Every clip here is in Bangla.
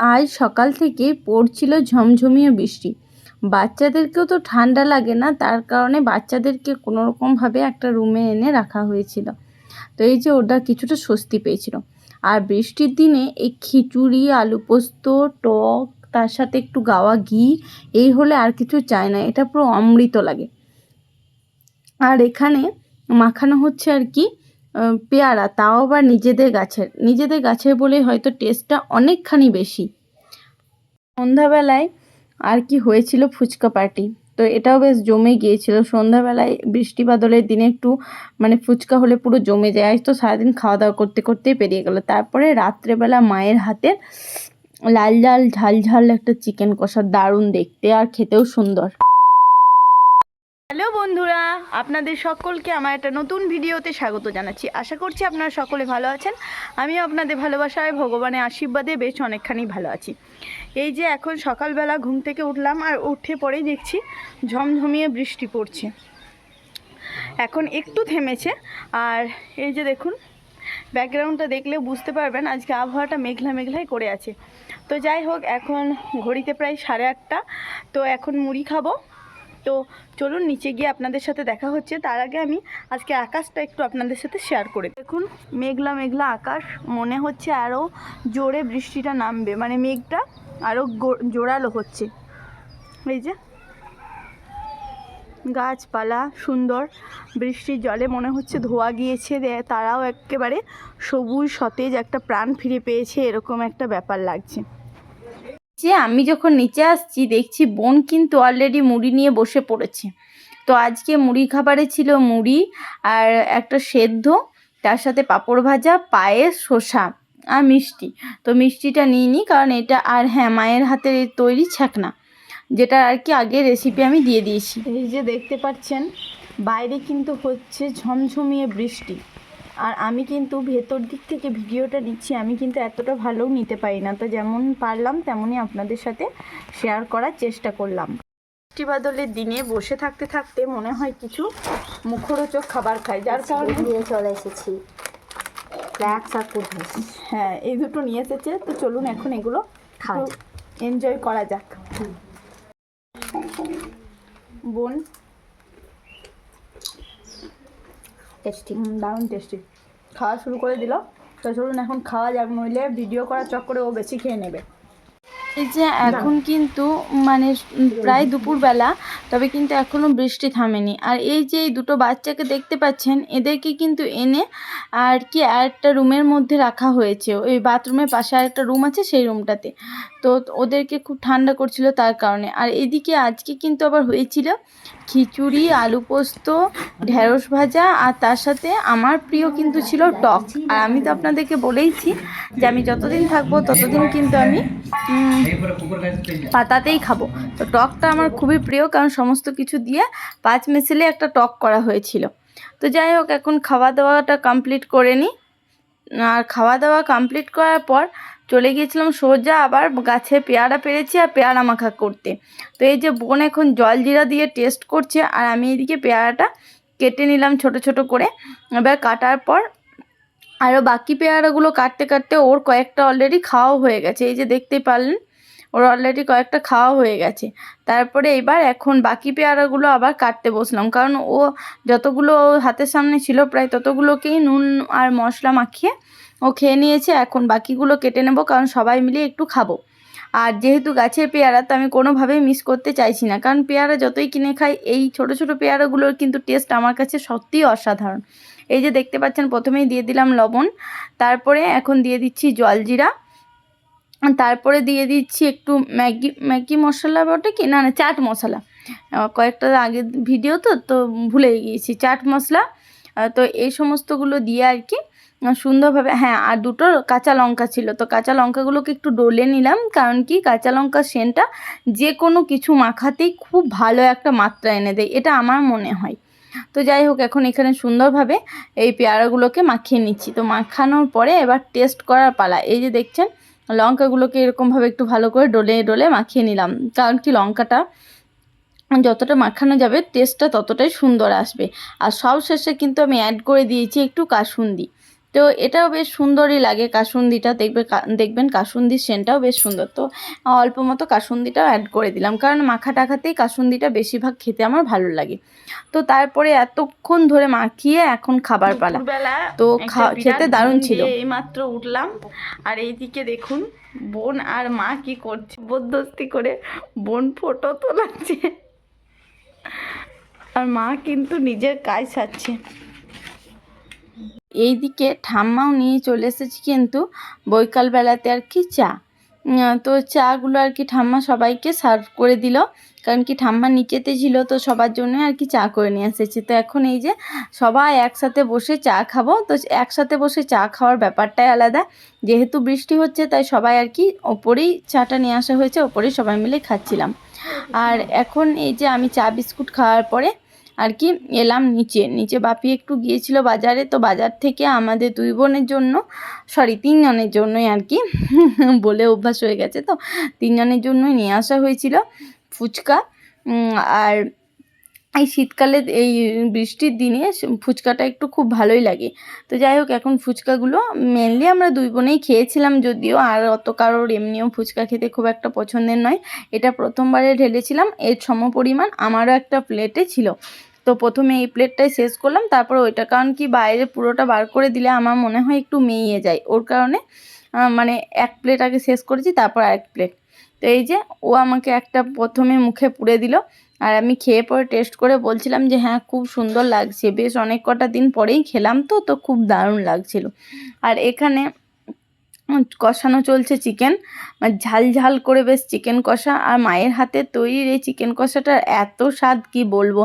আজ সকাল থেকে পড়ছিল ঝমঝমিয়ে বৃষ্টি। বাচ্চাদেরকেও তো ঠান্ডা লাগে না, তার কারণে বাচ্চাদেরকে কোনো রকমভাবে একটা রুমে এনে রাখা হয়েছিল। তো এই যে ওটা কিছুটা স্বস্তি পেয়েছিল। আর বৃষ্টির দিনে এই খিচুড়ি, আলু পোস্ত, টক, তার সাথে একটু গাওয়া ঘি, এই হলে আর কিছু চায় না, এটা পুরো অমৃত লাগে। আর এখানে মাখানো হচ্ছে আর কি পেয়ারা, তাও আবার নিজেদের গাছের। নিজেদের গাছের বলেই হয়তো টেস্টটা অনেকখানি বেশি। সন্ধ্যাবেলায় আর কি হয়েছিল ফুচকা পার্টি তো এটাও বেশ জমে গিয়েছিল। সন্ধ্যাবেলায় বৃষ্টি বাদলের দিনে একটু মানে ফুচকা হলে পুরো জমে যায়। তো সারাদিন খাওয়া দাওয়া করতে করতেই পেরিয়ে গেল। তারপরে রাত্রেবেলা মায়ের হাতে লাল লাল ঝাল ঝাল একটা চিকেন কষা, দারুণ দেখতে আর খেতেও সুন্দর। হ্যালো বন্ধুরা, আপনাদের সকলকে আমার একটা নতুন ভিডিওতে স্বাগত জানাচ্ছি। আশা করছি আপনারা সকলে ভালো আছেন। আমিও আপনাদের ভালোবাসায়, ভগবানের আশীর্বাদে বেশ অনেকখানি ভালো আছি। এই যে এখন সকালবেলা ঘুম থেকে উঠলাম আর উঠে পরেই দেখছি ঝমঝমিয়ে বৃষ্টি পড়ছে। এখন একটু থেমেছে। আর এই যে দেখুন, ব্যাকগ্রাউন্ডটা দেখলে বুঝতে পারবেন আজকে আবহাওয়াটা মেঘলা মেঘলাই করে আছে। তো যাই হোক, এখন ঘড়িতে প্রায় সাড়ে আটটা। তো এখন মুড়ি খাব। তো চলুন নিচে গিয়ে আপনাদের সাথে দেখা হচ্ছে। তার আগে আমি আজকে আকাশটা একটু আপনাদের সাথে শেয়ার করে দেখুন, মেঘলা মেঘলা আকাশ, মনে হচ্ছে আরও জোরে বৃষ্টিটা নামবে। মানে মেঘটা আরও জোরালো হচ্ছে। এই যে, গাছপালা, সুন্দর বৃষ্টির জলে মনে হচ্ছে ধোয়া গিয়েছে। তারাও একেবারে সবুজ, সতেজ একটা প্রাণ ফিরে পেয়েছে। এরকম একটা ব্যাপার লাগছে। যে আমি যখন নিচে আসছি, দেখছি বোন কিন্তু অলরেডি মুড়ি নিয়ে বসে পড়েছে। তো আজকে মুড়ি খাবারে ছিল মুড়ি আর একটা সেদ্ধ, তার সাথে পাঁপড় ভাজা, পায়েস, শসা আর মিষ্টি। তো মিষ্টিটা নিইনি কারণ এটা আর হ্যাঁ মায়ের হাতের তৈরি ছ্যাকনা যেটা আর কি আগে রেসিপি আমি দিয়ে দিয়েছি। এই যে দেখতে পাচ্ছেন, বাইরে কিন্তু হচ্ছে ঝমঝমিয়ে বৃষ্টি। আর আমি কিন্তু ভেতর দিক থেকে ভিডিওটা নিচ্ছি আমি কিন্তু এতটা ভালোও নিতে পারি না। তো যেমন পারলাম তেমনই আপনাদের সাথে শেয়ার করার চেষ্টা করলাম। বৃষ্টি বাদলের দিনে বসে থাকতে থাকতে মনে হয় কিছু মুখরোচক খাবার খাই যার কারণে নিয়ে চলে এসেছি। হ্যাঁ এই দুটো নিয়ে এসেছে তো চলুন এখন এগুলো খাওয়া এনজয় করা যাক। বোন টেস্টি দারুণ টেস্টি খাওয়া শুরু করে দিল। তো চলুন এখন খাওয়া যাক, নইলে ভিডিও করার চক্করে ও বেশি খেয়ে নেবে। এই যে এখন কিন্তু মানে প্রায় দুপুরবেলা তবে কিন্তু এখনও বৃষ্টি থামেনি। আর এই যে এই দুটো বাচ্চাকে দেখতে পাচ্ছেন এদেরকে কিন্তু এনে আর কি একটা রুমের মধ্যে রাখা হয়েছে। ওই বাথরুমের পাশে আরেকটা রুম আছে সেই রুমটাতে। তো ওদেরকে খুব ঠান্ডা করছিল তার কারণে। আর এদিকে আজকে কিন্তু আবার হয়েছিল খিচুড়ি আলু পোস্ত ঢেঁড়স ভাজা আর তার সাথে আমার প্রিয় কিন্তু ছিল টক। আর আমি তো আপনাদেরকে বলেইছি যে আমি যতদিন থাকব ততদিন কিন্তু আমি পাতাতেই খাব। তো টকটা আমার খুবই প্রিয়, কারণ সমস্ত কিছু দিয়ে পাঁচ মিশিলে একটা টক করা হয়েছিল। তো যাই হোক, এখন খাওয়া দাওয়াটা কমপ্লিট করে নিই। আর খাওয়া দাওয়া কমপ্লিট করার পর চলে গিয়েছিলাম সোজা আবার গাছে পেয়ারা পেরেছি আর পেয়ারা মাখা করতে। তো এই যে বোন এখন জল জিরা দিয়ে টেস্ট করছে, আর আমি এদিকে পেয়ারাটা কেটে নিলাম ছোট ছোট করে। এবার কাটার পর আরও বাকি পেয়ারাগুলো কাটতে কাটতে ওর কয়েকটা অলরেডি খাওয়াও হয়ে গেছে। এই যে দেখতেই পারলেন ওর অলরেডি কয়েকটা খাওয়া হয়ে গেছে। তারপরে এবার এখন বাকি পেয়ারাগুলো আবার কাটতে বসলাম। কারণ ও যতগুলো হাতের সামনে ছিল, প্রায় ততগুলোকেই নুন আর মশলা মাখিয়ে ও খেয়ে নিয়েছে। এখন বাকিগুলো কেটে নেব, কারণ সবাই মিলে একটু খাব। আর যেহেতু গাছের পেয়ারা, তো আমি কোনোভাবেই মিস করতে চাইছি না। কারণ পেয়ারা যতই কিনে খাই, এই ছোট ছোট পেয়ারাগুলোর কিন্তু টেস্ট আমার কাছে সত্যিই অসাধারণ। এই যে দেখতে পাচ্ছেন, প্রথমেই দিয়ে দিলাম লবণ। তারপরে এখন দিয়ে দিচ্ছি জলজিরা তারপরে দিয়ে দিচ্ছি একটু ম্যাগি ম্যাগি মশলা বটে কি? না না, চাট মশলা। কয়েকটা আগে ভিডিও তো তো ভুলে গিয়েছি। চাট মশলা তো এই সমস্তগুলো দিয়ে আর কি সুন্দরভাবে হ্যাঁ আর দুটো কাঁচা লঙ্কা ছিল। তো কাঁচা লঙ্কাগুলোকে একটু ডলে নিলাম, কারণ কি, কাঁচা লঙ্কার সেন্টটা যে কোনো কিছু মাখাতেই খুব ভালো একটা মাত্রা এনে দেয়, এটা আমার মনে হয়। তো যাই হোক, এখন এখানে সুন্দরভাবে এই পেয়ারাগুলোকে মাখিয়ে নিচ্ছি। তো মাখানোর পরে এবার টেস্ট করার পালা। এই যে দেখছেন লঙ্কাগুলোকে এরকমভাবে একটু ভালো করে ডলে ডলে মাখিয়ে নিলাম। কারণ কি লঙ্কাটা যতটা মাখানো যাবে টেস্টটা ততটাই সুন্দর আসবে। আর সব শেষে কিন্তু আমি অ্যাড করে দিয়েছি একটু কাসুন্দি। তো এটাও বেশ সুন্দরই লাগে কাসুন্দিটা। দেখবে দেখবেন কাসুন্দির সেন্টটাও বেশ সুন্দর। তো অল্প মতো কাসুন্দিটাও অ্যাড করে দিলাম। কারণ মাখা টাখাতেই কাসুন্দিটা বেশিরভাগ খেতে আমার ভালো লাগে। তো তারপরে এতক্ষণ ধরে মাখিয়ে এখন খাবার পালা। তো খেতে দারুণ ছিল। এইমাত্র উঠলাম। আর এইদিকে দেখুন বোন আর মা কি করছে। জবরদস্তি করে বোন ফটো তোলাচ্ছে। আর মা কিন্তু নিজের কাজ সারছে। এইদিকে ঠাম্মাও নিয়ে চলে এসেছি কিন্তু বৈকালবেলাতে আর কি চা। তো চাগুলো আর কি ঠাম্মা সবাইকে সার্ভ করে দিল। কারণ কি ঠাম্মা নিচেতে ছিল, তো সবার জন্য আর কি চা করে নিয়ে এসেছি। তো এখন এই যে সবাই একসাথে বসে চা খাব। তো একসাথে বসে চা খাওয়ার ব্যাপারটাই আলাদা। যেহেতু বৃষ্টি হচ্ছে, তাই সবাই আর কি ওপরেই চাটা নিয়ে আসা হয়েছে, ওপরেই সবাই মিলে খাচ্ছিলাম। আর এখন এই যে আমি চা বিস্কুট খাওয়ার পরে আর কি, এলাম নিচে। নিচে বাপি একটু গিয়েছিল বাজারে, তো বাজার থেকে আমাদের দুই বোনের জন্য সরি তিনজনের জন্যই আর কি, বলে অভ্যাস হয়ে গেছে তো, তিনজনের জন্যই নিয়ে আসা হয়েছিল ফুচকা। আর এই শীতকালে এই বৃষ্টির দিনে ফুচকাটা একটু খুব ভালোই লাগে। তো যাই হোক, এখন ফুচকাগুলো মেনলি আমরা দুই বোনেই খেয়েছিলাম যদিও, আর অত কারোর এমনিও ফুচকা খেতে খুব একটা পছন্দের নয়। এটা প্রথমবারে ঢেলেছিলাম, এর সম পরিমাণ আমারও একটা প্লেটে ছিল। তো প্রথমে এই প্লেটটাই শেষ করলাম, তারপর ওইটা, কারণ কি বাইরে পুরোটা বার করে দিলে আমার মনে হয় একটু মেয়ে যায়। ওর কারণে মানে এক প্লেট আগে শেষ করেছি, তারপর আরেক প্লেট। তো এই যে ও আমাকে একটা প্রথমে মুখে পুড়ে দিল, আর আমি খেয়ে পরে টেস্ট করে বলছিলাম যে হ্যাঁ খুব সুন্দর লাগছে, বেশ অনেক কটা দিন পরেই খেলাম তো তো খুব দারুণ লাগছিল। আর এখানে কষানো চলছে চিকেন। মানে ঝাল ঝাল করে বেশ চিকেন কষা। আর মায়ের হাতে তৈরির এই চিকেন কষাটার এত স্বাদ কি বলব?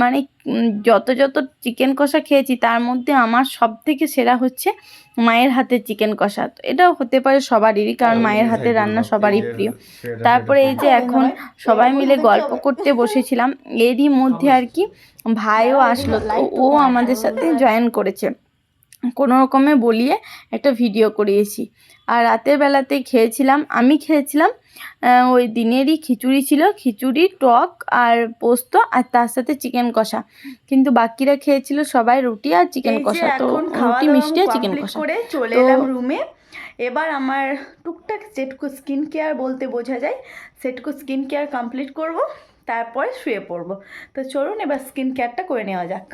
মানে যত যত চিকেন কষা খেয়েছি তার মধ্যে আমার সব থেকে সেরা হচ্ছে মায়ের হাতের চিকেন কষা। তো এটাও হতে পারে সবারই কারণ মায়ের হাতের রান্না সবারই প্রিয়। তারপরে এই যে এখন সবাই মিলে গল্প করতে বসেছিলাম এরই মধ্যে আর কি ভাইও আসলো। তো ও আমাদের সাথে জয়েন করেছে। কোনো রকমে বলিয়ে একটা ভিডিও করিয়েছি। আর রাতের বেলাতে খেয়েছিলাম আমি খেয়েছিলাম ওই দিনেরই খিচুড়ি ছিল খিচুড়ি টক আর পোস্ত আর তার সাথে চিকেন কষা। কিন্তু বাকিরা খেয়েছিল সবাই রুটি আর চিকেন কষা। তো রুটি মিষ্টি আর চিকেন কষা। করে চলে এলাম রুমে এবার আমার টুকটাক সেটকো স্কিন কেয়ার বলতে বোঝা যায়। সেটকো স্কিন কেয়ার কমপ্লিট করব তারপরে শুয়ে পড়ব। তো চলুন এবার স্কিন কেয়ারটা করে নেওয়া যাক।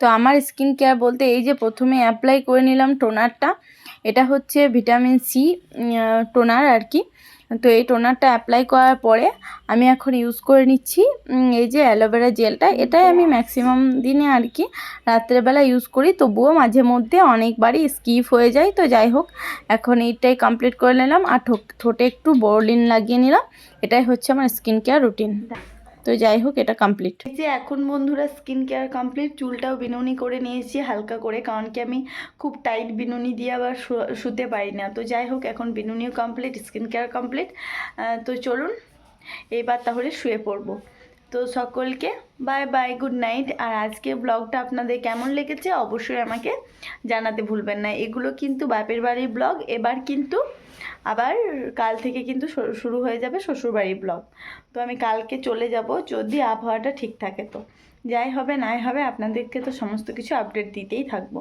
তো আমার স্কিন কেয়ার বলতে এই যে প্রথমে অ্যাপ্লাই করে নিলাম টোনারটা এটা হচ্ছে ভিটামিন সি টোনার আর কি তো এই টোনারটা অ্যাপ্লাই করার পরে আমি এখন ইউজ করে নিচ্ছি এই যে অ্যালোভেরা জেলটা এটাই আমি ম্যাক্সিমাম দিনে আর কি রাত্রেবেলা ইউজ করি, তবুও মাঝে মধ্যে অনেকবারই স্কিপ হয়ে যায়। তো যাই হোক, এখন এইটাই কমপ্লিট করে নিলাম। আর ঠোঁটে একটু বোরলিন লাগিয়ে নিলাম। এটাই হচ্ছে আমার স্কিন কেয়ার রুটিন তো যাই হোক, এটা কমপ্লিট এই যে এখন বন্ধুরা স্কিন কেয়ার কমপ্লিট চুলটাও বিনুনি করে নিয়েছি, হালকা করে, কারণ কি আমি খুব টাইট বিনুনি দিয়ে আবার শুতে পারি না। তো যাই হোক, এখন বিনুনিও কমপ্লিট স্কিন কেয়ার কমপ্লিট তো চলুন, এবার তাহলে শুয়ে পড়ব। তো সকলকে বাই বাই গুড নাইট আর আজকে ব্লগটা আপনাদের কেমন লেগেছে অবশ্যই আমাকে জানাতে ভুলবেন না। এগুলো কিন্তু বাপের বাড়ির ব্লগ এবার কিন্তু আবার কাল থেকে কিন্তু শুরু হয়ে যাবে শ্বশুরবাড়ির ব্লগ তো আমি কালকে চলে যাব যদি আবহাওয়াটা ঠিক থাকে তো। যাই হবে, নাই হবে, আপনাদেরকে তো সমস্ত কিছু আপডেট দিতেই থাকব।